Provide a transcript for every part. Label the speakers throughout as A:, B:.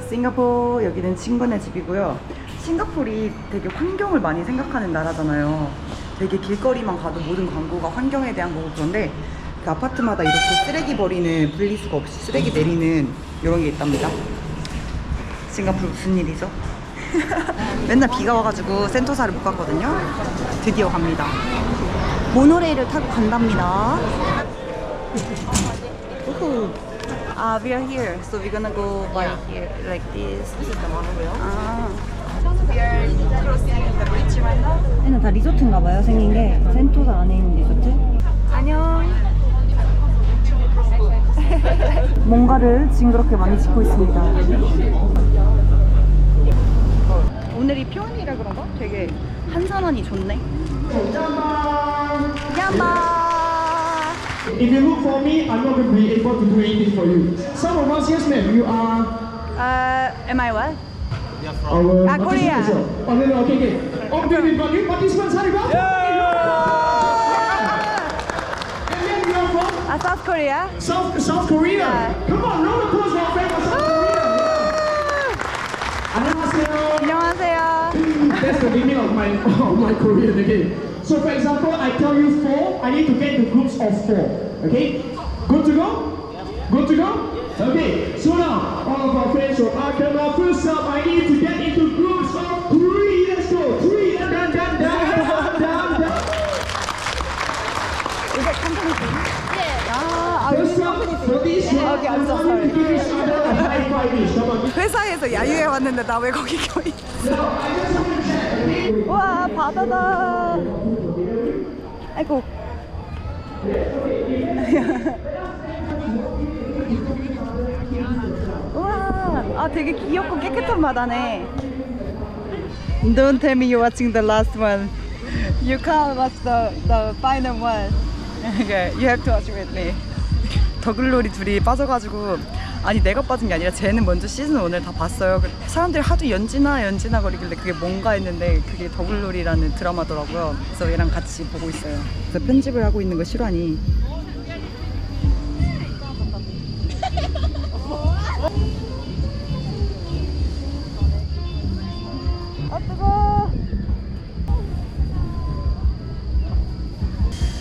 A: 싱가포르. 여기는 친구네 집이고요. 싱가포르이 되게 환경을 많이 생각하는 나라잖아요. 되게 길거리만 가도 모든 광고가 환경에 대한 거고 그런데 그 아파트마다 이렇게 쓰레기 버리는 분리수거 없이 쓰레기 내리는 이런 게 있답니다. 싱가포르 무슨 일이죠? 맨날 비가 와가지고 센토사를 못 갔거든요. 드디어 갑니다. 모노레일을 타고 간답니다. 우후. Ah, we are here, so we're gonna go by here like this. This is the monorail. 아. We are crossing the bridge right now. 얘는 다 리조트인가 봐요, 생긴 게. 센토사 안에 있는 리조트. 안녕. 뭔가를 징그럽게 많이 짓고 있습니다. 오늘이 평일이라 그런가? 되게 한산하니 좋네. 얌바.
B: If you look for me, I'm not going to be able to do anything for you. Some of us, yes ma'am, you are
A: Uh, am I what?
B: our
A: Ah, Korea.
B: participants here. Oh, no, no, okay, okay. Okay, we've got new participants, hi, welcome. And then we are from
A: Uh, South Korea.
B: South, South Korea.
A: Yeah.
B: Come on, round of applause for our friend from South Korea. 안녕하세요.
A: 안녕하세요.
B: That's the meaning of my of my Korean. Okay. So for example, I tell you four. I need to get into groups of four. Okay. Good to go. Good to go. Okay. So now, all of our friends from Arkema, first up, I need to get into groups of three. Let's go. Three. Dun, dun, dun, dun, dun, dun.
A: Is it company thing? Yeah. Ah,
B: First up,
A: company
B: for
A: thing?
B: these ones,
A: Okay, I'm so sorry.
B: to give each other a high five each. Come on.
A: 회사에서 야유회 왔는데 나 왜 거기 껴 있어? 와 바다다. 아이고. 와, 아 되게 귀엽고 깨끗한 바다네. Don't tell me you're watching the last one. You can't watch the the final one. Okay, you have to watch with me. 더글로리 둘이 빠져가지고 아니 내가 빠진 게 아니라 쟤는 먼저 시즌 1을 다 봤어요. 그 사람들이 하도 연지나 연지나 거리길래 그게 뭔가 했는데 그게 더글로리라는 드라마더라고요. 그래서 얘랑 같이 보고 있어요. 그래서 편집을 하고 있는 거 실화니. 아 뜨거.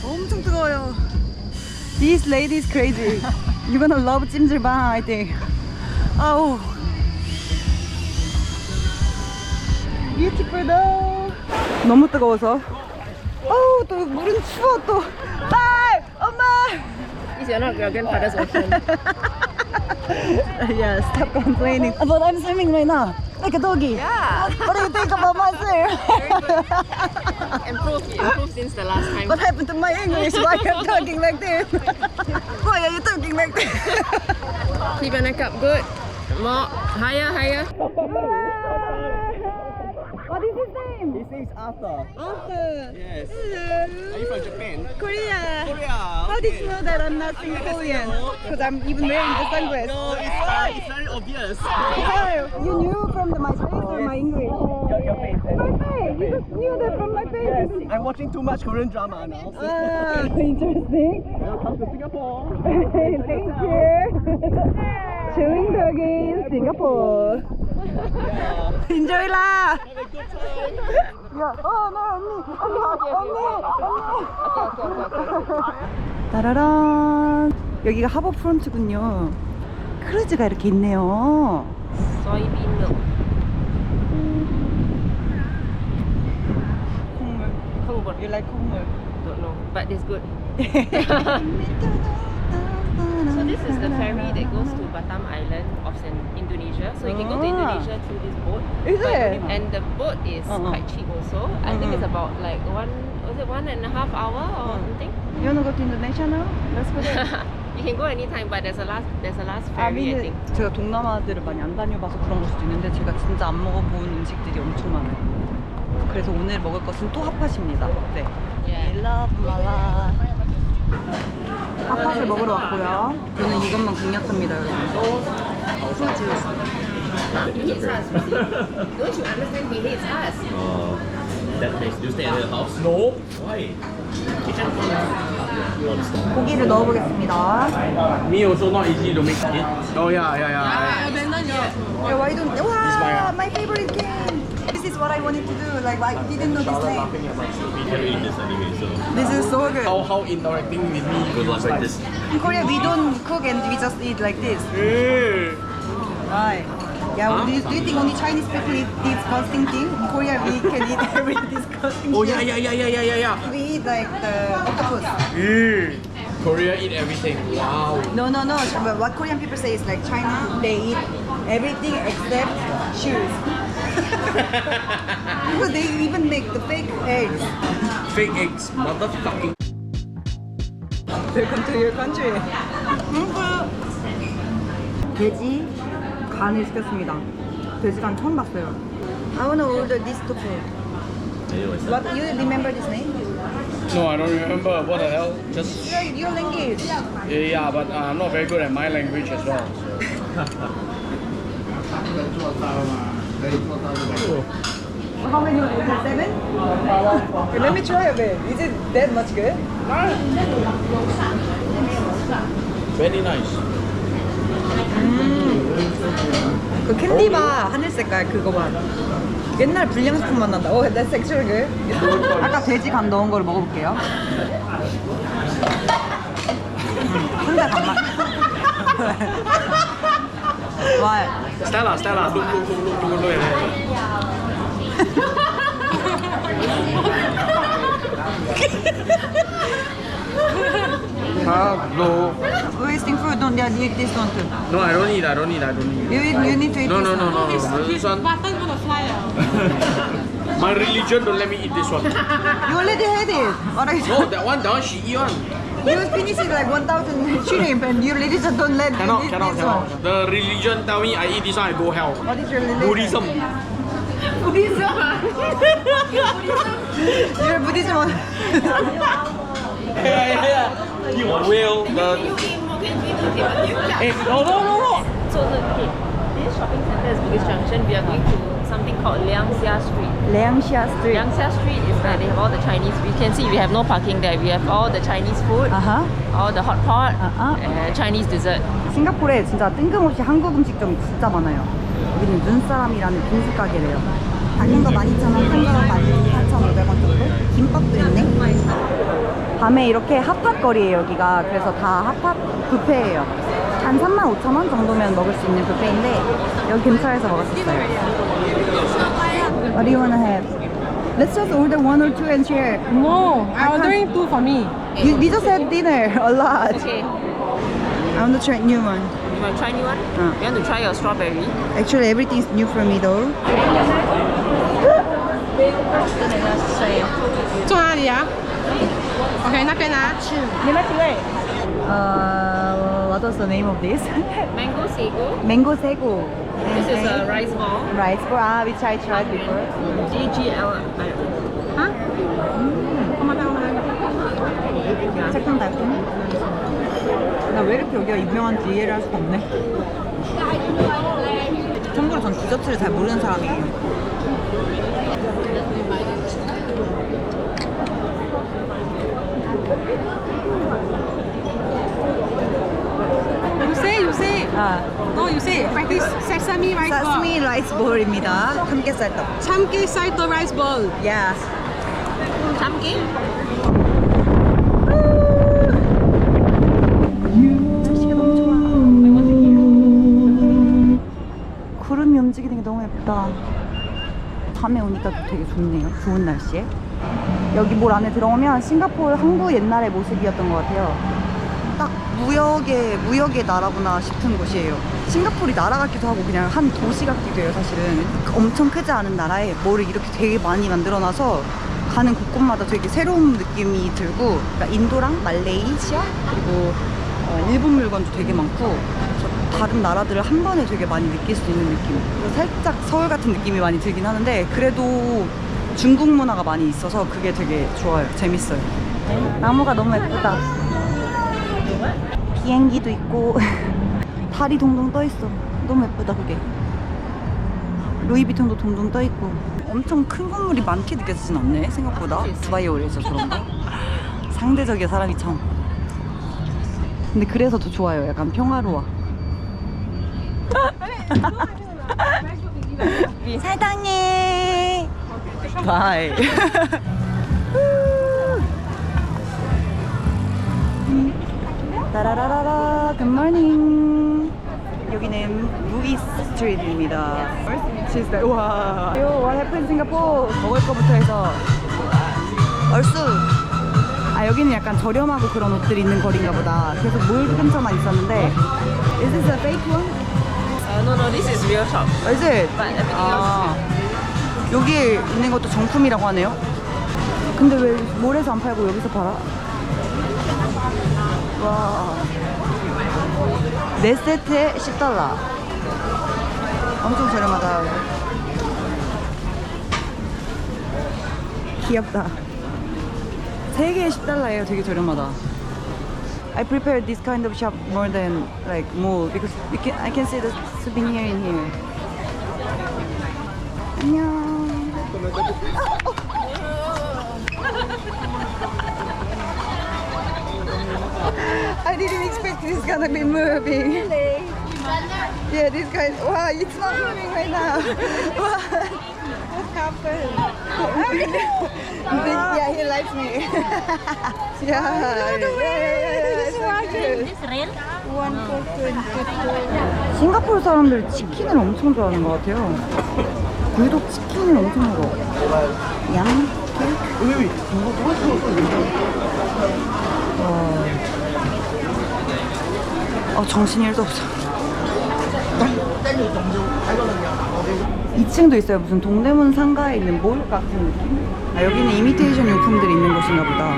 A: 엄청 뜨거워요. This lady is crazy. You're gonna love 찜질방, I think. 아우. Beautiful though. 너무 뜨거워서. 어우, 또 물은 추워 또. 아, 엄마.
C: Is you're not your grandfather's ocean.
A: yeah, stop complaining. But I'm swimming right now, like a doggy.
C: Yeah.
A: What do you think about my swim?
C: improved, improved since the last time.
A: What happened to my English? Why I'm talking like this? Why are you talking like this?
C: Keep your neck up, good. More, higher, higher.
A: What is his name?
D: His name is Arthur.
A: Arthur.
D: Yes.
A: Hello.
D: Are you from Japan?
A: Korea.
D: Korea.
A: How did you know that I'm not Singaporean? Because I'm even wearing the sunglasses.
D: No, it's, uh, it's very obvious.
A: How? You knew from the, my face or my English?
D: your, your face.
A: My face. You just knew that from my face. Yes.
D: I'm watching too much Korean drama now. So.
A: Ah, interesting.
D: Welcome to Singapore.
A: Thank you. Chilling doggy in Singapore. Enjoy lah.
D: Time.
A: 야, 어, 나 언니, 언니, 언니, 따라란. 여기가 하버 프론트군요. 크루즈가 이렇게 있네요.
C: Milk.
A: 콩물.
C: 콩물.
A: You like 콩물?
C: Don't know, but it's good. So this is the ferry that goes to Batam Island of Indonesia. So you can go to
A: Ah.
C: Indonesia through this boat.
A: Is it?
C: And the boat is
A: Uh-uh.
C: quite cheap also. I think it's about like one, was it one and a half hour or
A: Mm.
C: something?
A: You wanna go to Indonesia now? Let's go there.
C: you can go anytime, but there's a last, there's a last
A: 아,
C: ferry, I think.
A: 제가 동남아들을 많이 안 다녀봐서 그런 걸 수도 있는데 제가 진짜 안 먹어본 음식들이 엄청 많아요. 그래서 오늘 먹을 것은 또 핫팟입니다. 네.
C: Yeah.
A: love mala. 핫팟을 먹으러 왔고요. 저는 이것만 공략합니다, 여러분. 소주.
C: He hates us, you see. Don't you understand? He hates us.
E: Uh, that place. Do you stay at her house? No. Why? Kitchen
A: 고기를 넣어보겠습니다.
E: Me also not easy to make it.
D: Oh yeah, yeah, yeah.
C: Ah,
A: Yeah, why don't? Wow, my favorite game. This is what I wanted to do. Like I didn't know this name.
E: We can eat this anyway, so
A: This is so good.
D: How how interacting with me?
E: good luck like this.
A: In Korea, we don't cook and we just eat like this. Right. Yeah, do, you, do you think only Chinese people eat disgusting thing? In Korea, we can eat every disgusting
D: Oh
A: thing.
D: yeah yeah yeah yeah yeah yeah yeah.
A: We eat like the octopus.
D: Mm. Korea eat everything. Wow.
A: No, no, no. But what Korean people say is like China, they eat everything except shoes. Because they even make the fake eggs.
D: Fake eggs, motherfucking.
A: Welcome to your country. 돼지 간을 시켰습니다. 돼지 간 처음 봤어요. I wanna order this tofu.
E: Anyways,
A: What you remember this name?
D: No, I don't remember. What the hell? Just
A: Your, your language.
D: yeah, yeah but uh, I'm not very good at my language as well.
A: How many? Seven? Okay, let me try a bit. Is it that much good?
D: Very nice.
A: 그 캔디바 하늘 색깔 그거 봐. 옛날 불량식품 맛 난다. 오, that's actually good. 아까 돼지 간 넣은 거를 먹어볼게요. 혼자 간맛. 와,
D: Stella, Stella, look, look, look, look, look, look at that. Ah, no.
A: wasting food. Don't yeah, eat this one too.
D: No, I don't need, I don't need, I don't need.
A: You, eat, you need to eat
D: No,
A: this
D: no, no,
A: one.
D: no, no. This one,
C: Button gonna fly out.
D: my religion don't let me eat this one.
A: You already had it. What are you
D: No, that one, that one she eat one.
A: You finish it like 1,000 shrimp and you ladies just don't let
D: Cannot,
A: eat
D: cannot,
A: this one.
D: cannot. The religion tell me I eat this one, I go hell.
A: What is your religion?
D: Buddhism. Buddhism?
A: You're Buddhism.
D: Yeah, yeah, yeah. Whale, the. Uh, hey, no, no, no, no.
C: This shopping center is Bugis Junction. We are going to something called Liangxia Street.
A: Liangxia Street.
C: Liangxia Street is where they have all the Chinese. We can see we have no parking there. We have all the Chinese food,
A: 아하.
C: all the hot pot,
A: Uh-uh.
C: and Chinese dessert.
A: 싱가포르에 진짜 뜬금없이 한국 음식점이 진짜 많아요. 여기는 눈사람이라는 빙수 가게래요. 작은 거 12,000원, 큰거 14,500원 정도? 김밥도 있네. 밤에 이렇게 핫팟 거리예요, 여기가. 그래서 다 핫팟 뷔페예요. 한 35,000원 정도면 먹을 수 있는 뷔페인데 여기 근처에서 먹었었어요. What do you wanna have? Let's just order one or two and share.
C: No,
A: I'm ordering
C: two for me.
A: You, we just had dinner a lot.
C: Okay,
A: I want to try new one.
C: you want to try new one?
A: Uh.
C: You want to try your strawberry?
A: Actually, everything is new for me though.
F: 坐哪里啊？OK，那边啊。
A: 你们几位？Uh, What was the name of this?
C: Mango sago.
A: Mango sago.
C: This is a rice ball.
A: rice ball, ah, which I tried before.
C: GGL.
F: 아? 어머나 어머나.
A: 색깔 달콤. 나왜 이렇게 여기가 유명한지 이해를 할 수가 없네. 참고로 전 디저트를 잘 모르는 사람이에요.
F: You say, you say.
A: 아,
F: No, you say. Practice sesame rice ball.
A: 사스미 라이스 볼입니다. 삼겹살떡.
F: 참깨쌀떡 rice ball.
A: Yes.
C: 참깨?
A: 날씨가 너무 좋아. 구름이 움직이는 게 너무 예쁘다. 밤에 오니까 또 되게 좋네요. 좋은 날씨에. 여기 몰 안에 들어오면 싱가포르 항구 옛날의 모습이었던 것 같아요. 딱 무역의 무역의 나라구나 싶은 곳이에요. 싱가포르이 나라 같기도 하고 그냥 한 도시 같기도 해요. 사실은 엄청 크지 않은 나라에 뭐를 이렇게 되게 많이 만들어놔서 가는 곳곳마다 되게 새로운 느낌이 들고 그러니까 인도랑 말레이시아 그리고 어, 일본 물건도 되게 많고 다른 나라들을 한 번에 되게 많이 느낄 수 있는 느낌. 살짝 서울 같은 느낌이 많이 들긴 하는데 그래도 중국 문화가 많이 있어서 그게 되게 좋아요. 재밌어요. 나무가 너무 예쁘다. 비행기도 있고 달이 동동 떠 있어. 너무 예쁘다 그게. 루이비통도 동동 떠 있고 엄청 큰 건물이 많게 느껴지진 않네 생각보다 두바이에 오래서 그런가? 상대적이야 사람이 참. 근데 그래서 더 좋아요. 약간 평화로워. 사장님. 바이. 따라라라라 굿모닝 여기는 무이 스트리트입니다 진짜 와 What happened Singapore 먹을 거부터 해서 얼쑤 아 여기는 약간 저렴하고 그런 옷들이 있는 거리인가 보다 계속 물 근처만 있었는데 Is this a fake one?
C: Uh, no, no, this is real shop.
A: Is it?
C: But everything
A: 아, 여기 있는 것도 정품이라고 하네요. 근데 왜 몰에서 안 팔고 여기서 팔아? 와. 네 세트에 10달러. 엄청 저렴하다. 귀엽다. 세 개에 10달러예요. 되게 저렴하다. I prepare this kind of shop more than like mall because you can, I can see the souvenir in here. 안녕. I didn't expect this gonna be moving. Really? Yeah, this guy. Wow, it's not moving right now. what? What happened? yeah, he likes me. yeah. yeah, yeah, yeah, it's so good. 싱가포르 사람들 치킨을 엄청 좋아하는 것 같아요. 유독 치킨을 엄청 먹어. 양 어, 정신이 1도 없어. 2층도 있어요. 무슨 동대문 상가에 있는 몰 같은 느낌? 아, 여기는 이미테이션 용품들이 있는 곳인가 보다.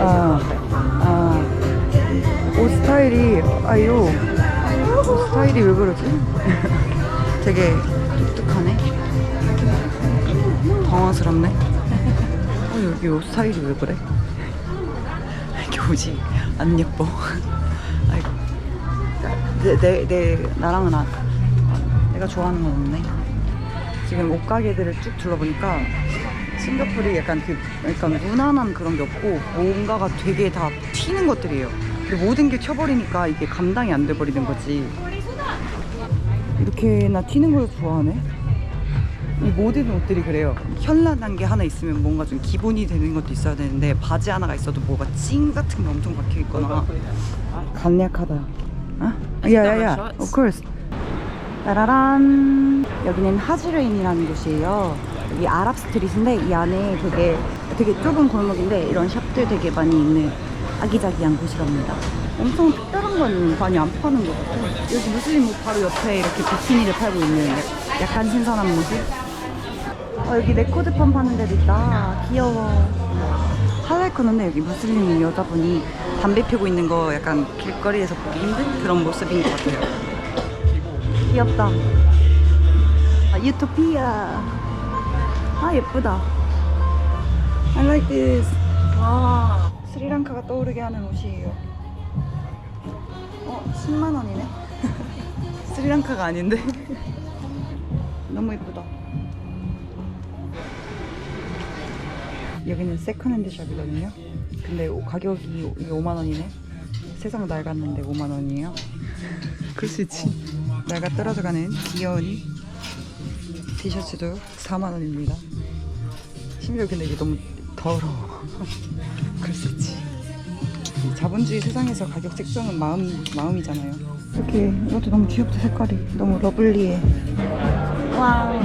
A: 아, 아, 옷 스타일이, 아유, 옷 스타일이 왜 그러지? 되게 독특하네. 당황스럽네. 어, 여기 옷 스타일이 왜 그래? 오지? 안 예뻐. 아이고. 내, 내, 내, 나랑은 안, 내가 좋아하는 건 없네. 지금 옷 가게들을 쭉 둘러보니까 싱가포르이 약간 그 약간 무난한 그런 게 없고 뭔가가 되게 다 튀는 것들이에요. 근데 모든 게 튀어버리니까 이게 감당이 안 돼 버리는 거지. 이렇게나 튀는 걸 좋아하네. 이 모든 옷들이 그래요. 현란한 게 하나 있으면 뭔가 좀 기본이 되는 것도 있어야 되는데 바지 하나가 있어도 뭐가 찡 같은 게 엄청 박혀 있거나 간략하다. 아? 야야야.
C: shorts.
A: Of course. 따라란 여기는 하즈레인이라는 곳이에요 여기 아랍 스트릿인데 이 안에 되게 되게 좁은 골목인데 이런 샵들 되게 많이 있는 아기자기한 곳이랍니다 엄청 특별한 건 많이 안 파는 것 같아요 여기 무슬림 옷 바로 옆에 이렇게 비키니를 팔고 있는 약- 약간 신선한 모습 어, 여기 레코드판 파는 데도 있다 귀여워 하이라이커는데 여기 무슬림 여자분이 담배 피우고 있는 거 약간 길거리에서 보기 힘든 그런 모습인 것 같아요 귀엽다. 아, 유토피아. 아, 예쁘다. I like this. 와, 스리랑카가 떠오르게 하는 옷이에요. 어, 10만 원이네. 스리랑카가 아닌데. 너무 예쁘다. 여기는 세컨핸드 샵이거든요. 근데 오- 가격이 5만 원이네. 세상 낡았는데 5만 원이에요. 그럴 수 있지. 내가 떨어져가는 귀여운 티셔츠도 4만 원입니다. 심지어 근데 이게 너무 더러워. 그럴 수 있지. 이 자본주의 세상에서 가격 책정은 마음 마음이잖아요. 이렇게 이것도 너무 귀엽다 색깔이 너무 러블리해. 와우.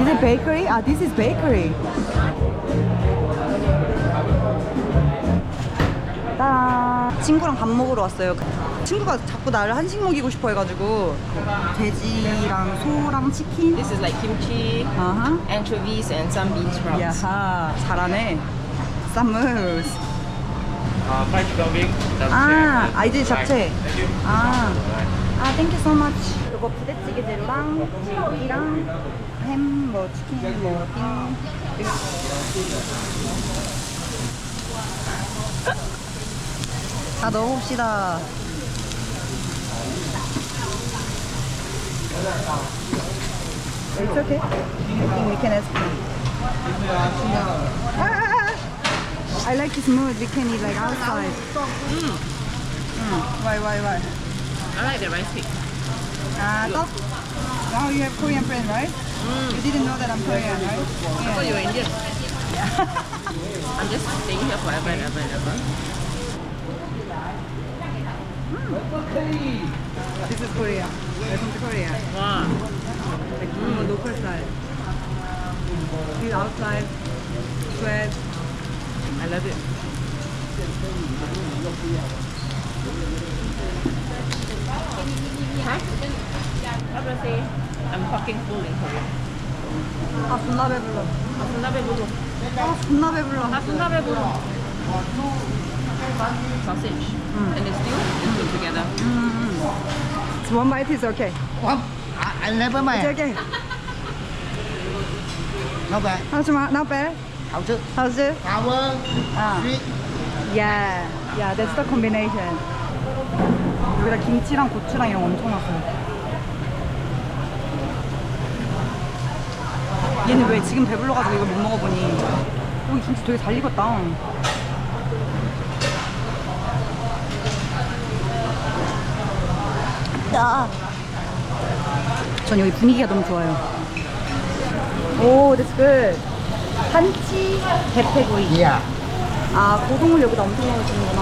A: Is it bakery? 아, this is bakery. 따 친구랑 밥 먹으러 왔어요. 친구가 자꾸 나를 한식 먹이고 싶어 해가지고 돼지랑 소랑 치킨.
C: This is like kimchi,
A: 아하.
C: anchovies, and some bean sprouts.
A: 야하 잘하네. 쌈무스.
E: Uh, fried chicken wing. double
A: 아. 아 이제 잡채.
E: Thank you.
A: 아, 아, 땡큐 so much. 이거 부대찌개 재료랑 고기랑 햄, 뭐 치킨, 뭐 빙. 다 넣어봅시다. It's okay. I think we can ask him. Ah, I like it smooth. We can eat like outside. Why, why, why?
C: I like the rice cake.
A: Ah, 떡? Now you have Korean friend, right? You didn't know that I'm Korean, right?
C: I thought you were Indian. I'm just staying here forever and ever and ever.
A: This is Korea. Welcome to Korea.
C: Wow.
A: Like mm. local style. Eat outside, sweat.
C: I love it. Huh? What do I say? I'm fucking full in Korean.
A: 아 존나 배불러.
C: 아, 존나 배부르.
A: 아 존나 배불러.
C: 아, 존나 배부 르. Sausage. And the stew is good together.
A: It's one bite is okay.
D: One, I, I never
A: It's
D: mind.
A: okay.
D: Not bad.
A: 하지마, not bad.
D: 好吃
A: How's it?
D: Sour,
A: 아.
D: sweet.
A: Yeah, yeah, that's the combination. 여기다 김치랑 고추랑 이런 거 엄청 넣었어요. 얘는 왜 지금 배불러가지고 이걸 못 먹어보니? 여기 김치 되게 잘 익었다. 야. 전 여기 분위기가 너무 좋아요. 오, that's good. 한치 대패구이.
D: Yeah.
A: 아, 고동을 여기다 엄청 넣어주는구나.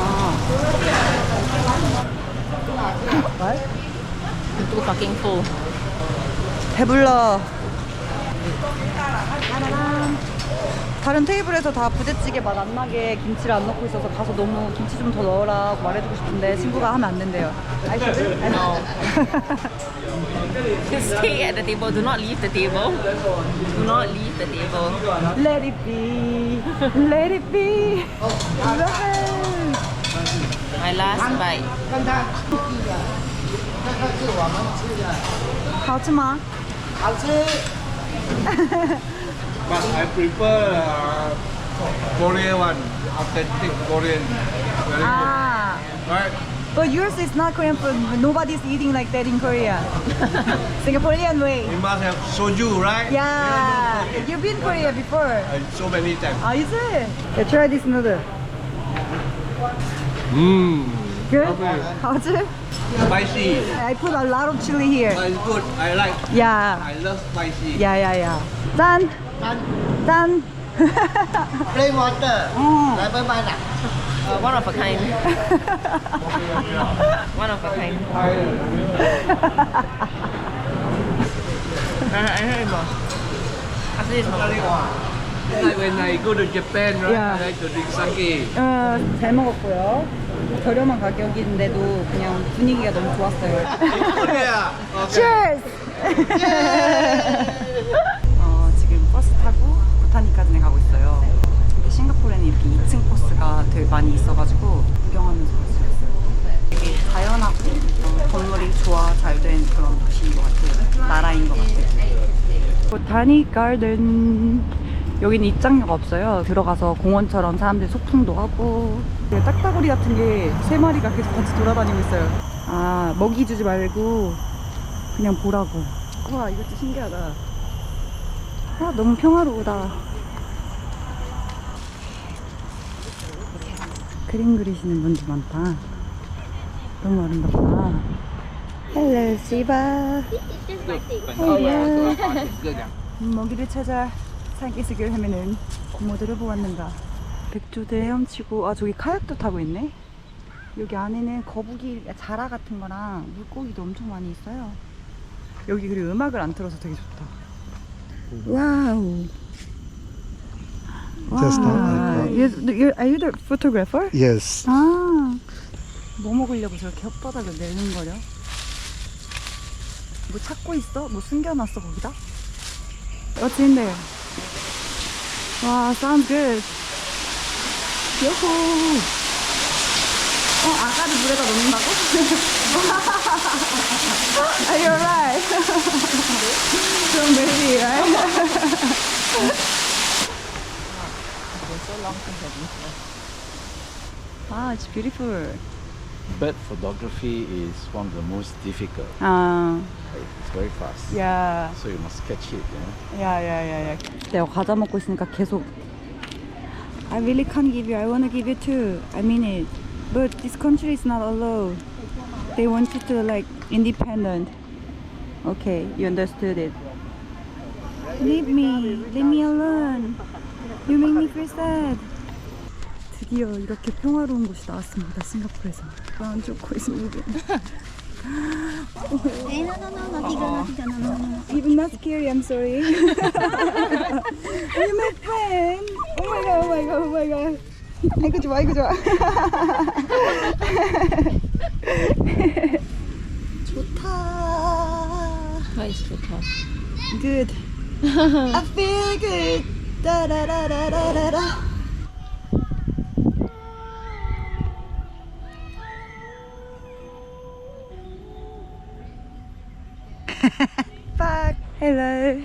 C: I'm too fucking full.
A: 배불러. 다른 테이블에서 다 부대찌개 맛 안 나게 김치를 안 넣고 있어서 가서 너무 김치 좀 더 넣으라고 말해주고 싶은데 친구가 하면 안 된대요. I should? I know.
C: Stay at the table. Do not leave the table. Do not leave the table.
A: Let it be. Let it be. Love it.
C: My last bite.
D: 看看，这个是我们吃的，
A: 好吃吗?
D: 好吃。
G: But I prefer uh, Korean one, authentic Korean. Very
A: Ah,
G: good. Right?
A: but yours is not Korean food. Nobody's eating like that in Korea. Singaporean way.
G: You must have soju, right?
A: Yeah. You've been Korea before.
G: Uh, so many times.
A: Ah, is it? Yeah, try this noodle.
G: Mmm.
A: Good? How's it?
G: Spicy.
A: I put a lot of chili here.
G: But it's good. I like.
A: Yeah.
G: I love spicy.
A: Yeah, yeah, yeah. Done.
D: Done.
A: Done.
D: Plain water. Level banana.
C: Uh, one of a kind. one of a kind. I heard more. After this, more.
G: Like when I go to Japan, right?
A: Yeah.
G: I like to drink sake.
A: 어, 잘 먹었고요. 저렴한 가격인데도 그냥 분위기가 너무 좋았어요. 코리아. Cheers! 2층 버스가 되게 많이 있어가지고 구경하면서 갈 수 있어요. 되게 자연하고 어, 건물이 좋아 잘 된 그런 도시인 것 같아요. 나라인 것 같아요. 보타니 가든 여기는 입장료가 없어요. 들어가서 공원처럼 사람들이 소풍도 하고 딱따구리 같은 게 세 마리가 계속 같이 돌아다니고 있어요. 아 먹이 주지 말고 그냥 보라고. 와 진짜 신기하다. 아 너무 평화로우다. 그림 그리시는 분들 많다. 너무 아름답다. 헬로 시바. 먹이를 찾아 산기슭을 헤매는 고모들을 보았는가. 백조대 헤엄치고 아 저기 카약도 타고 있네. 여기 안에는 거북이 자라 같은 거랑 물고기도 엄청 많이 있어요. 여기 그리고 음악을 안 틀어서 되게 좋다. 와우.
H: Just now I
A: 와.
H: got-
A: You, you, are you the photographer?
H: Yes.
A: 아, 뭐 먹으려고 저렇게 혓바닥을 내는 거려? 뭐 찾고 있어? 뭐 숨겨놨어 거기다? What's in there? 와, sounds good. 요호. 어, 아가를 물에다 넣는다고? ah, you're right. so maybe, right? Ah, it's beautiful.
I: Bird photography is one of the most difficult.
A: 아,
I: It's very fast.
A: 야.
I: So you must catch it, you know.
A: 야야야야 내가 과자 먹고 있으니까 계속 I really can't give you I wanna give you too I mean it But this country is not allowed. They want you to like independent. Okay, you understood it. Leave me, leave me alone. You make me feel sad. 드디어 이렇게 평화로운 곳이 나왔습니다. 싱가포르에서. 안 좋고 있습니다. Even not scary, I'm sorry. You're my friend. Oh my god, oh my god, oh my god. 아이고 좋아, 아이고 좋아. 좋다.
C: Too tall?
A: Good. I feel good. Da da da da da da da. Fuck. Hello.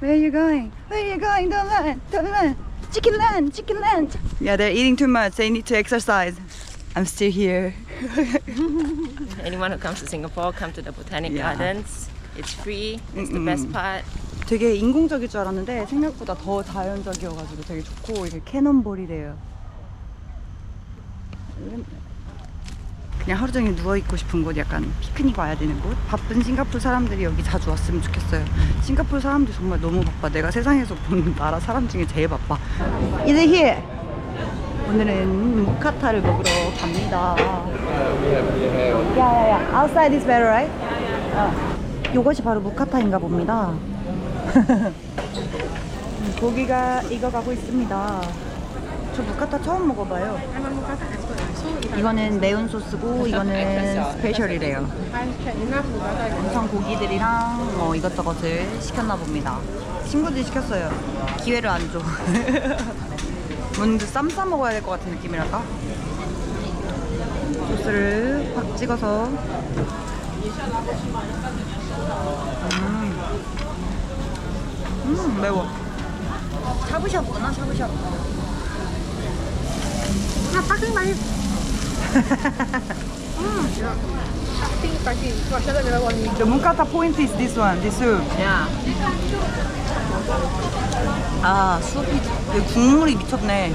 A: Where are you going? Where are you going? Don't run. Don't run. Chicken land. Chicken land. Yeah, they're eating too much. They need to exercise. I'm still here.
C: Anyone who comes to Singapore, come to the Botanic
A: Yeah.
C: Gardens. It's free. It's the best part.
A: 되게 인공적일 줄 알았는데 생각보다 더 자연적이어가지고 되게 좋고 이게 캐논볼이래요. 그냥 하루 종일 누워 있고 싶은 곳, 약간 피크닉 와야 되는 곳. 바쁜 싱가포르 사람들이 여기 자주 왔으면 좋겠어요. 싱가포르 사람들 정말 너무 바빠. 내가 세상에서 본 나라 사람 중에 제일 바빠. 이제 here. 오늘은 모카타를 먹으러 갑니다. 야야야, outside is better, right? 어. 요것이 바로 모카타인가 봅니다. 고기가 익어가고 있습니다. 저 모카타 처음 먹어봐요. 이거는 매운 소스고 이거는 스페셜이래요. 엄청 고기들이랑 뭐 이것저것을 시켰나 봅니다. 친구들이 시켰어요. 기회를 안 줘. 뭔가 쌈싸 먹어야 될 것 같은 느낌이랄까? 소스를 확 찍어서 음 매워 샤브샤브구나 샤브샤브
F: Ah, never want me.
A: The mookata point is this one, this soup.
C: Yeah.
A: 아 여기 국물이 미쳤네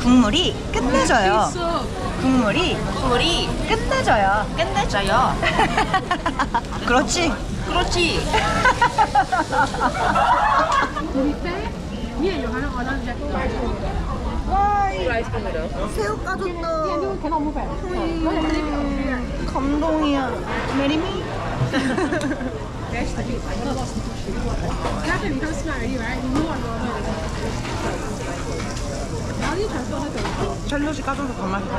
A: 국물이 끝내줘요 국물이
C: 국물이
A: 끝내줘요
C: 끝내줘요.
A: 그렇지
C: 그렇지.
A: 새우
F: it.
A: 감동이야 메리미
F: Transfer her to
A: 샬롯이 까줘서 더 맛있다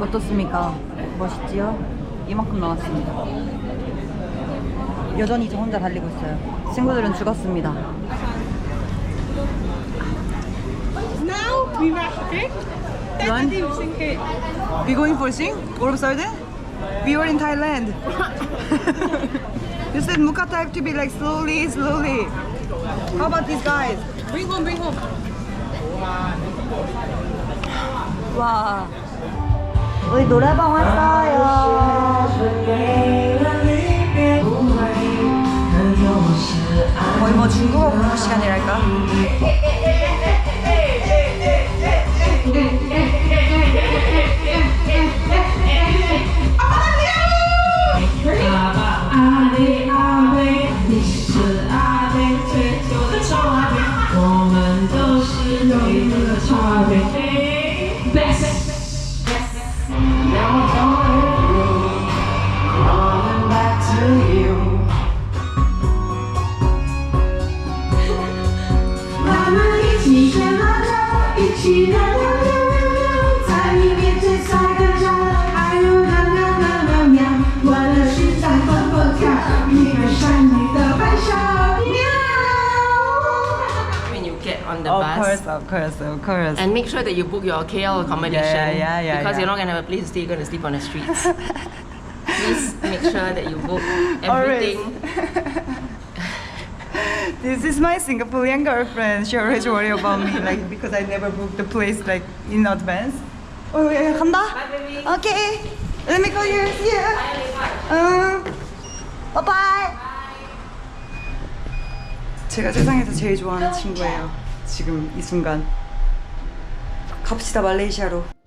A: 어떻습니까? 멋있지요? 이만큼 나왔습니다 여전히 저 혼자 달리고 있어요 친구들은 죽었습니다
F: Now we okay? Then
A: Run.
F: We
A: going for sing? All of a sudden? We were in Thailand. you said Mukata have to be like slowly, slowly. How about these guys?
F: Bring home, bring home.
A: 와. 우리 노래방 왔어요. 거의 뭐 중국어 공부 시간이랄까? course, of course, of course.
C: And make sure that you book your KL accommodation.
A: Yeah, yeah, yeah,
C: Because
A: yeah.
C: you're not gonna have a place to stay, you're gonna sleep on the streets. Please make sure that you book
A: Alright.
C: everything.
A: This is my Singaporean girlfriend. She always worry about me, like because I never book the place like in advance. Oh yeah, 간다. Okay. Let me call you. See ya. 응. Bye bye. 제가 세상에서 제일 좋아하는 친구예요. 지금 이 순간 갑시다 말레이시아로